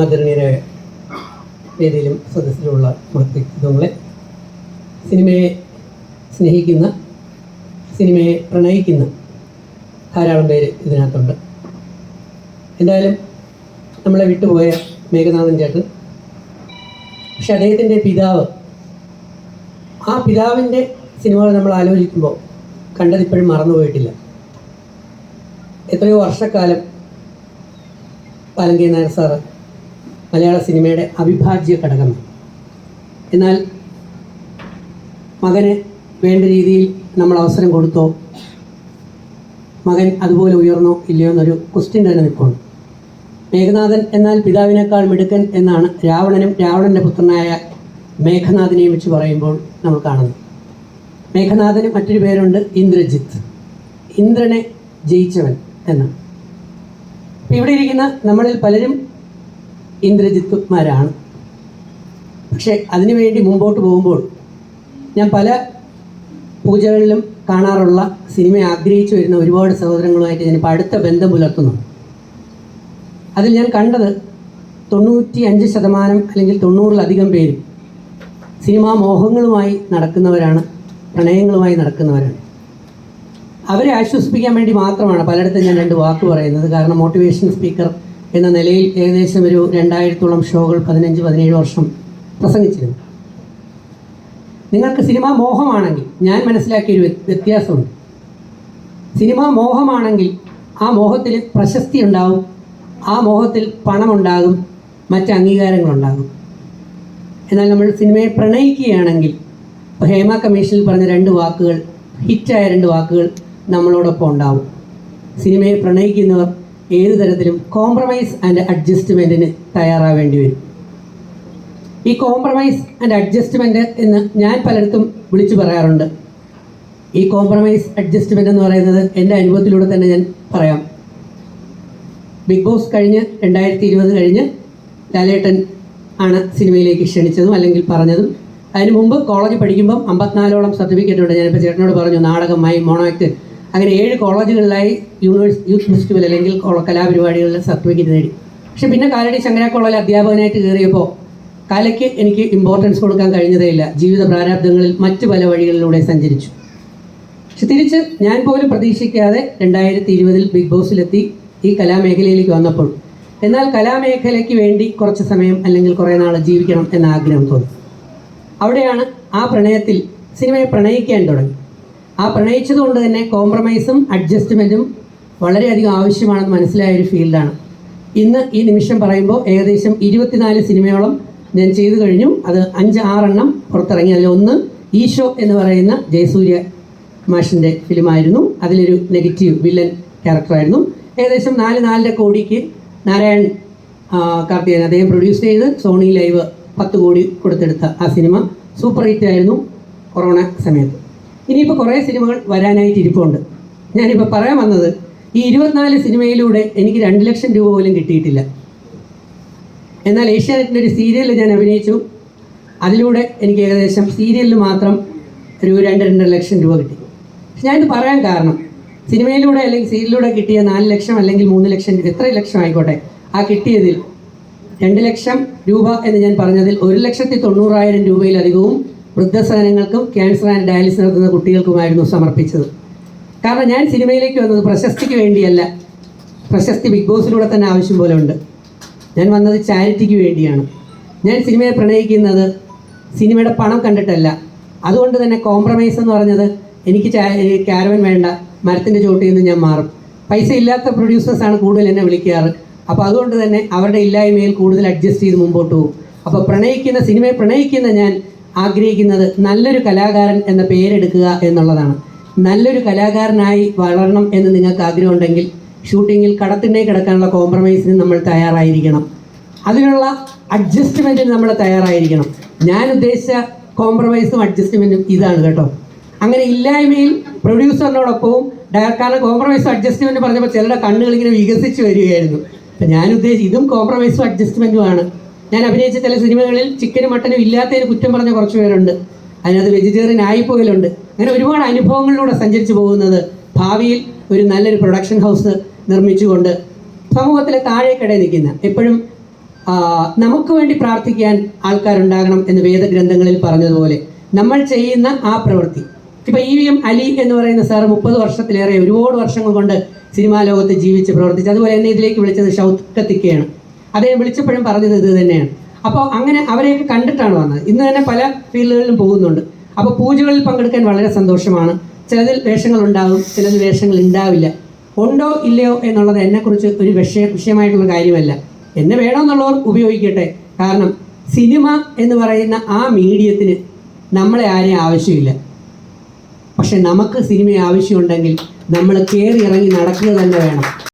ആദരണീയരായ വേദിയിലും സദസ്സിലുമുള്ള വ്യക്തിത്വങ്ങളെ സിനിമയെ സ്നേഹിക്കുന്ന സിനിമയെ പ്രണയിക്കുന്ന ധാരാളം പേര് ഇതിനകത്തുണ്ട്. എന്തായാലും നമ്മളെ വിട്ടുപോയ മേഘനാഥൻ ചേട്ടൻ പക്ഷെ അദ്ദേഹത്തിന്റെ പിതാവ് ആ പിതാവിന്റെ സിനിമകൾ നമ്മൾ ആലോചിക്കുമ്പോൾ കണ്ടതിപ്പോഴും മറന്നുപോയിട്ടില്ല. എത്രയോ വർഷക്കാലം പാലങ്കേ നായർ സാറ് മലയാള സിനിമയുടെ അവിഭാജ്യ ഘടകമാണ് എന്നാൽ മകന് വേണ്ട രീതിയിൽ നമ്മൾ അവസരം കൊടുത്തോ? മകൻ അതുപോലെ ഉയർന്നോ ഇല്ലയോ എന്നൊരു ക്വസ്റ്റ്യൻ തന്നെ നിൽക്കുന്നു. മേഘനാഥൻ എന്നാൽ പിതാവിനേക്കാൾ മിടുക്കൻ എന്നാണ് രാവണനും രാവണന്റെ പുത്രനായ മേഘനാഥനെയും വെച്ച് പറയുമ്പോൾ നമ്മൾ കാണുന്നത്. മേഘനാഥന് മറ്റൊരു പേരുണ്ട് ഇന്ദ്രജിത്ത്. ഇന്ദ്രനെ ജയിച്ചവൻ എന്നാണ്. ഇവിടെ ഇരിക്കുന്ന നമ്മളിൽ പലരും ഇന്ദ്രജിത്തുമാരാണ് പക്ഷേ അതിനുവേണ്ടി മുമ്പോട്ട് പോകുമ്പോൾ ഞാൻ പല പൂജകളിലും കാണാറുള്ള സിനിമയെ ആഗ്രഹിച്ചു വരുന്ന ഒരുപാട് സഹോദരങ്ങളുമായിട്ട് ഞാനിപ്പോൾ അടുത്ത ബന്ധം പുലർത്തുന്നു. അതിൽ ഞാൻ കണ്ടത് തൊണ്ണൂറ്റി അഞ്ച് ശതമാനം അല്ലെങ്കിൽ തൊണ്ണൂറിലധികം പേരും സിനിമാ മോഹങ്ങളുമായി നടക്കുന്നവരാണ് പ്രണയങ്ങളുമായി നടക്കുന്നവരാണ്. അവരെ ആശ്വസിപ്പിക്കാൻ വേണ്ടി മാത്രമാണ് പലയിടത്തും ഞാൻ രണ്ട് വാക്ക് പറയുന്നത്. കാരണം മോട്ടിവേഷൻ സ്പീക്കർ എന്ന നിലയിൽ ഏകദേശം ഒരു രണ്ടായിരത്തോളം ഷോകൾ പതിനഞ്ച് പതിനേഴ് വർഷം പ്രസംഗിച്ചിരുന്നു. നിങ്ങൾക്ക് സിനിമാ മോഹമാണെങ്കിൽ ഞാൻ മനസ്സിലാക്കിയൊരു വ്യ- വ്യത്യാസമുണ്ട്. സിനിമാ മോഹമാണെങ്കിൽ ആ മോഹത്തിൽ പ്രശസ്തി ഉണ്ടാവും ആ മോഹത്തിൽ പണമുണ്ടാകും മറ്റ് അംഗീകാരങ്ങളുണ്ടാകും. എന്നാൽ നമ്മൾ സിനിമയെ പ്രണയിക്കുകയാണെങ്കിൽ ഹേമ കമ്മീഷനിൽ പറഞ്ഞ രണ്ട് വാക്കുകൾ ഹിറ്റായ രണ്ട് വാക്കുകൾ നമ്മളോടൊപ്പം ഉണ്ടാവും. സിനിമയെ പ്രണയിക്കുന്നവർ ഏത് തരത്തിലും കോംപ്രമൈസ് ആൻഡ് അഡ്ജസ്റ്റ്മെന്റിന് തയ്യാറാവേണ്ടി വരും. ഈ കോംപ്രമൈസ് ആൻഡ് അഡ്ജസ്റ്റ്മെന്റ് എന്ന് ഞാൻ പലയിടത്തും വിളിച്ചു പറയാറുണ്ട്. ഈ കോംപ്രമൈസ് അഡ്ജസ്റ്റ്മെന്റ് എന്ന് പറയുന്നത് എന്റെ അനുഭവത്തിലൂടെ തന്നെ ഞാൻ പറയാം. ബിഗ് ബോസ് കഴിഞ്ഞ് രണ്ടായിരത്തി ഇരുപത് കഴിഞ്ഞ് ലാലേട്ടൻ ആണ് സിനിമയിലേക്ക് ക്ഷണിച്ചതും അല്ലെങ്കിൽ പറഞ്ഞതും. അതിന് മുമ്പ് കോളേജ് പഠിക്കുമ്പം അമ്പത്തിനാലോളം സർട്ടിഫിക്കറ്റ് ഉണ്ട്. ഞാനിപ്പോൾ ചേട്ടനോട് പറഞ്ഞു നാടകം മൈ മോണോ ആക്ട് അങ്ങനെ ഏഴ് കോളേജുകളിലായി യൂണിവേഴ്സ് യൂത്ത് ഫെസ്റ്റിവൽ അല്ലെങ്കിൽ കലാപരിപാടികളിൽ സർട്ടിഫിക്കറ്റ് നേടി. പക്ഷെ പിന്നെ കാലടി ശങ്കര കോളേജിൽ അധ്യാപകനായിട്ട് കയറിയപ്പോൾ കലയ്ക്ക് എനിക്ക് ഇമ്പോർട്ടൻസ് കൊടുക്കാൻ കഴിഞ്ഞതേ ഇല്ല. ജീവിത പ്രാരാബ്ദങ്ങളിൽ മറ്റ് പല വഴികളിലൂടെ സഞ്ചരിച്ചു. പക്ഷെ തിരിച്ച് ഞാൻ പോലും പ്രതീക്ഷിക്കാതെ രണ്ടായിരത്തി ഇരുപതിൽ ബിഗ് ബോസിലെത്തി ഈ കലാമേഖലയിലേക്ക് വന്നപ്പോൾ. എന്നാൽ കലാമേഖലയ്ക്ക് വേണ്ടി കുറച്ച് സമയം അല്ലെങ്കിൽ കുറേ നാൾ ജീവിക്കണം എന്ന ആഗ്രഹം തോന്നി. അവിടെയാണ് ആ പ്രണയത്തിൽ സിനിമയെ പ്രണയിക്കാൻ തുടങ്ങി. ആ പ്രണയിച്ചതുകൊണ്ട് തന്നെ കോംപ്രമൈസും അഡ്ജസ്റ്റ്മെന്റും വളരെയധികം ആവശ്യമാണെന്ന് മനസ്സിലായ ഒരു ഫീൽഡാണ്. ഇന്ന് ഈ നിമിഷം പറയുമ്പോൾ ഏകദേശം ഇരുപത്തിനാല് സിനിമയോളം ഞാൻ ചെയ്തു കഴിഞ്ഞു. അത് അഞ്ച് ആറെണ്ണം പുറത്തിറങ്ങി. അതിലൊന്ന് ഈശോ എന്ന് പറയുന്ന ജയസൂര്യ മാഷിന്റെ ഫിലിമായിരുന്നു. അതിലൊരു നെഗറ്റീവ് വില്ലൻ ക്യാരക്ടറായിരുന്നു. ഏകദേശം നാല് നാലര കോടിക്ക് നാരായൺ കാർത്തികൻ അദ്ദേഹം പ്രൊഡ്യൂസ് ചെയ്ത് സോണി ലൈവ് പത്ത് കോടി കൊടുത്തെടുത്ത ആ സിനിമ സൂപ്പർ ഹിറ്റ് ആയിരുന്നു കൊറോണ സമയത്ത്. ഇനിയിപ്പോൾ കുറേ സിനിമകൾ വരാനായിട്ട് ഇരിപ്പുണ്ട്. ഞാനിപ്പോൾ പറയാൻ വന്നത് ഈ ഇരുപത്തിനാല് സിനിമയിലൂടെ എനിക്ക് രണ്ട് ലക്ഷം രൂപ പോലും കിട്ടിയിട്ടില്ല. എന്നാൽ ഏഷ്യാനെറ്റിന്റെ ഒരു സീരിയലിൽ ഞാൻ അഭിനയിച്ചു. അതിലൂടെ എനിക്ക് ഏകദേശം സീരിയലിൽ മാത്രം ഒരു രണ്ട് രണ്ടര ലക്ഷം രൂപ കിട്ടി. ഞാനിത് പറയാൻ കാരണം സിനിമയിലൂടെ അല്ലെങ്കിൽ സീരിയലിലൂടെ കിട്ടിയ നാല് ലക്ഷം അല്ലെങ്കിൽ മൂന്ന് ലക്ഷം എത്ര ലക്ഷം ആയിക്കോട്ടെ ആ കിട്ടിയതിൽ രണ്ട് ലക്ഷം രൂപ എന്ന് ഞാൻ പറഞ്ഞതിൽ ഒരു ലക്ഷത്തി തൊണ്ണൂറായിരം രൂപയിലധികവും വൃദ്ധസദനങ്ങൾക്കും ക്യാൻസർ ആൻഡ് ഡയാലിസിസ് നടത്തുന്ന കുട്ടികൾക്കുമായിരുന്നു സമർപ്പിച്ചത്. കാരണം ഞാൻ സിനിമയിലേക്ക് വന്നത് പ്രശസ്തിക്ക് വേണ്ടിയല്ല. പ്രശസ്തി ബിഗ് ബോസിലൂടെ തന്നെ ആവശ്യം പോലെ ഉണ്ട്. ഞാൻ വന്നത് ചാരിറ്റിക്ക് വേണ്ടിയാണ്. ഞാൻ സിനിമയെ പ്രണയിക്കുന്നത് സിനിമയുടെ പണം കണ്ടിട്ടല്ല. അതുകൊണ്ട് തന്നെ കോംപ്രമൈസ് എന്ന് പറഞ്ഞത് എനിക്ക് ക്യാരവൻ വേണ്ട മരത്തിന്റെ ചോട്ടിൽ നിന്ന് ഞാൻ മാറും. പൈസ ഇല്ലാത്ത പ്രൊഡ്യൂസേഴ്സാണ് കൂടുതൽ എന്നെ വിളിക്കാറ്. അപ്പോൾ അതുകൊണ്ട് തന്നെ അവരുടെ ഇല്ലായ്മയിൽ കൂടുതൽ അഡ്ജസ്റ്റ് ചെയ്ത് മുമ്പോട്ട് പോകും. അപ്പോൾ പ്രണയിക്കുന്ന സിനിമയെ പ്രണയിക്കുന്ന ഞാൻ ആഗ്രഹിക്കുന്നത് നല്ലൊരു കലാകാരൻ എന്ന പേരെടുക്കുക എന്നുള്ളതാണ്. നല്ലൊരു കലാകാരനായി വളരണം എന്ന് നിങ്ങൾക്ക് ആഗ്രഹമുണ്ടെങ്കിൽ ഷൂട്ടിങ്ങിൽ കടത്തിണ്ണേ കിടക്കാനുള്ള കോംപ്രമൈസിന് നമ്മൾ തയ്യാറായിരിക്കണം. അതിനുള്ള അഡ്ജസ്റ്റ്മെന്റിന് നമ്മൾ തയ്യാറായിരിക്കണം. ഞാൻ ഉദ്ദേശിച്ച കോംപ്രമൈസും അഡ്ജസ്റ്റ്മെന്റും ഇതാണ് കേട്ടോ. അങ്ങനെ ഇല്ലായ്മയിൽ പ്രൊഡ്യൂസറിനോടൊപ്പവും ഡയറക്ടറിന് കോംപ്രമൈസും അഡ്ജസ്റ്റ്മെന്റ് പറഞ്ഞപ്പോൾ ചിലരുടെ കണ്ണുകൾ ഇങ്ങനെ വികസിച്ച് വരികയായിരുന്നു. അപ്പം ഞാൻ ഉദ്ദേശിച്ച് ഇതും കോംപ്രമൈസും അഡ്ജസ്റ്റ്മെന്റുമാണ് ഞാൻ അഭിനയിച്ച ചില സിനിമകളിൽ ചിക്കനും മട്ടനും ഇല്ലാത്തതിന് കുറ്റം പറഞ്ഞ കുറച്ച് പേരുണ്ട്. അതിനകത്ത് വെജിറ്റേറിയൻ ആയിപ്പോയിലുണ്ട് അങ്ങനെ ഒരുപാട് അനുഭവങ്ങളിലൂടെ സഞ്ചരിച്ചു പോകുന്നത് ഭാവിയിൽ ഒരു നല്ലൊരു പ്രൊഡക്ഷൻ ഹൗസ് നിർമ്മിച്ചുകൊണ്ട് സമൂഹത്തിലെ താഴേക്കിടെ നിൽക്കുന്ന എപ്പോഴും നമുക്ക് വേണ്ടി പ്രാർത്ഥിക്കാൻ ആൾക്കാരുണ്ടാകണം എന്ന് വേദഗ്രന്ഥങ്ങളിൽ പറഞ്ഞതുപോലെ നമ്മൾ ചെയ്യുന്ന ആ പ്രവൃത്തി. ഇപ്പൊ ഇ വി എം അലി എന്ന് പറയുന്ന സാർ മുപ്പത് വർഷത്തിലേറെ ഒരുപാട് വർഷങ്ങൾ കൊണ്ട് സിനിമാ ലോകത്ത് ജീവിച്ച് പ്രവർത്തിച്ച് അതുപോലെ എന്നെ ഇതിലേക്ക് വിളിച്ചത് ഷൗക്കത്തിക്കയാണ് അദ്ദേഹം വിളിച്ചപ്പോഴും പറഞ്ഞത് ഇത് തന്നെയാണ്. അപ്പോൾ അങ്ങനെ അവരെയൊക്കെ കണ്ടിട്ടാണ് വന്നത്. ഇന്ന് തന്നെ പല ഫീൽഡുകളിലും പോകുന്നുണ്ട്. അപ്പോൾ പൂജകളിൽ പങ്കെടുക്കാൻ വളരെ സന്തോഷമാണ്. ചിലതിൽ വേഷങ്ങൾ ഉണ്ടാകും ചിലതിൽ വേഷങ്ങൾ ഉണ്ടാവില്ല. ഉണ്ടോ ഇല്ലയോ എന്നുള്ളത് എന്നെക്കുറിച്ച് ഒരു വിഷയ വിഷയമായിട്ടുള്ള കാര്യമല്ല. എന്നെ വേണമെന്നുള്ളവർ ഉപയോഗിക്കട്ടെ. കാരണം സിനിമ എന്ന് പറയുന്ന ആ മീഡിയത്തിന് നമ്മളെ ആരെയും ആവശ്യമില്ല. പക്ഷെ നമുക്ക് സിനിമ ആവശ്യമുണ്ടെങ്കിൽ നമ്മൾ കയറി ഇറങ്ങി നടക്കുക തന്നെ വേണം.